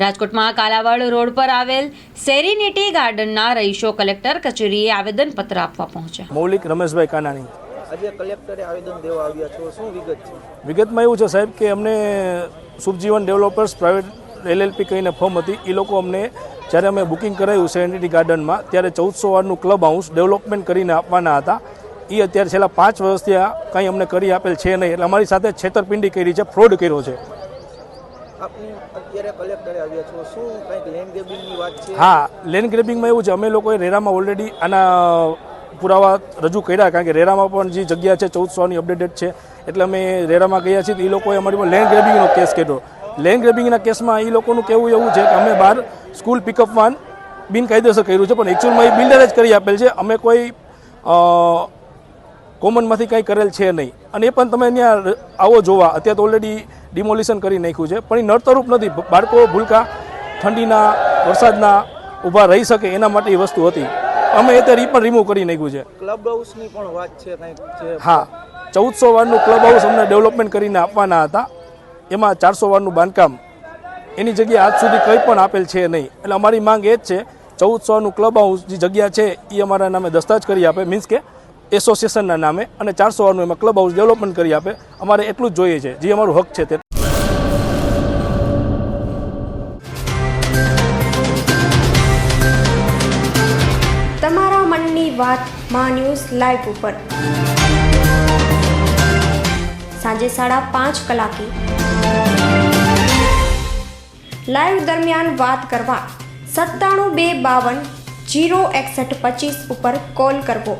રાજકોટમાં કાલાવાડ રોડ પર આવેલ સેરિનિટી ગાર્ડનના રહીશો કલેક્ટર કચેરીએ આવેદનપત્ર આપવા પહોંચ્યા. મૌલિક રમેશભાઈ કાનાણી. આજે કલેક્ટરે આવેદન દેવા આવ્યા છો. શું વિગત છે? વિગતમાં એવું છે સાહેબ કે અમને શુભજીવન ડેવલપર્સ પ્રાઇવેટ એલએલપી કહીને ફોર્મ હતી. એ લોકો અમને જ્યારે અમે બુકિંગ કરાયું સેરિનિટી ગાર્ડનમાં ત્યારે ચૌદસો વારનું ક્લબ હાઉસ ડેવલપમેન્ટ કરીને આપવાના હતા. એ અત્યારે છેલ્લા પાંચ વર્ષથી આ કંઈ અમને કરી આપેલ છે નહીં. એટલે અમારી સાથે છેતરપિંડી કરી છે ફ્રોડ કર્યો છે. હા લેન્ડ ગ્રેબિંગમાં એવું છે, અમે લોકોએ રેરામાં ઓલરેડી આના પુરાવા રજૂ કર્યા, કારણ કે રેરામાં પણ જે જગ્યા છે, ચૌદસોની અપડેટેડ છે, એટલે અમે રેરામાં ગયા છીએ એ લોકોએ અમારી પર લેન્ડ ગ્રેબિંગનો કેસ કર્યો. લેન્ડ ગ્રેબિંગના કેસમાં એ લોકોનું કહેવું એવું છે કે અમે બહાર સ્કૂલ પિકઅપ વાન બિનકાયદેસર કર્યું છે, પણ એકચ્યુઅલમાં એ બિલ્ડર જ કરી આપેલ છે. અમે કોઈ કોમનમાંથી કંઈ કરેલ છે નહીં. અને એ પણ તમે ત્યાં આવો જોવા. અત્યારે તો ઓલરેડી ડિમોલિશન કરી નાખ્યું છે. પણ એ નડતરૂપ નથી. બાળકો ભૂલકા ઠંડીના વરસાદના ઊભા રહી શકે એના માટે એ વસ્તુ હતી. અમે અત્યારે એ પણ રિમૂવ કરી નાખ્યું છે. ક્લબ હાઉસની પણ વાત છે કંઈક હા. ચૌદસો વારનું ક્લબ હાઉસ અમને ડેવલપમેન્ટ કરીને આપવાના હતા. એમાં ચારસો વારનું બાંધકામ. એની જગ્યા આજ સુધી કંઈ પણ આપેલ છે નહીં. એટલે અમારી માંગ એ જ છે. ચૌદસો વારનું ક્લબ હાઉસ જે જગ્યા છે એ અમારા નામે દસ્તાવેજ કરી આપે. મીન્સ કે એસોસિએશનના નામે અને ચારસો વારનું એમાં ક્લબ હાઉસ ડેવલપમેન્ટ કરી આપે. અમારે એટલું જ જોઈએ છે, જે અમારું હક છે તે. તમારા મનની વાતમાં ન્યૂઝ લાઈવ ઉપર. સાંજે સાડા પાંચ કલાકે. લાઈવ દરમિયાન વાત કરવા સત્તાણું બે બાવન જીરો એકસઠ પચીસ ઉપર કોલ કરવો.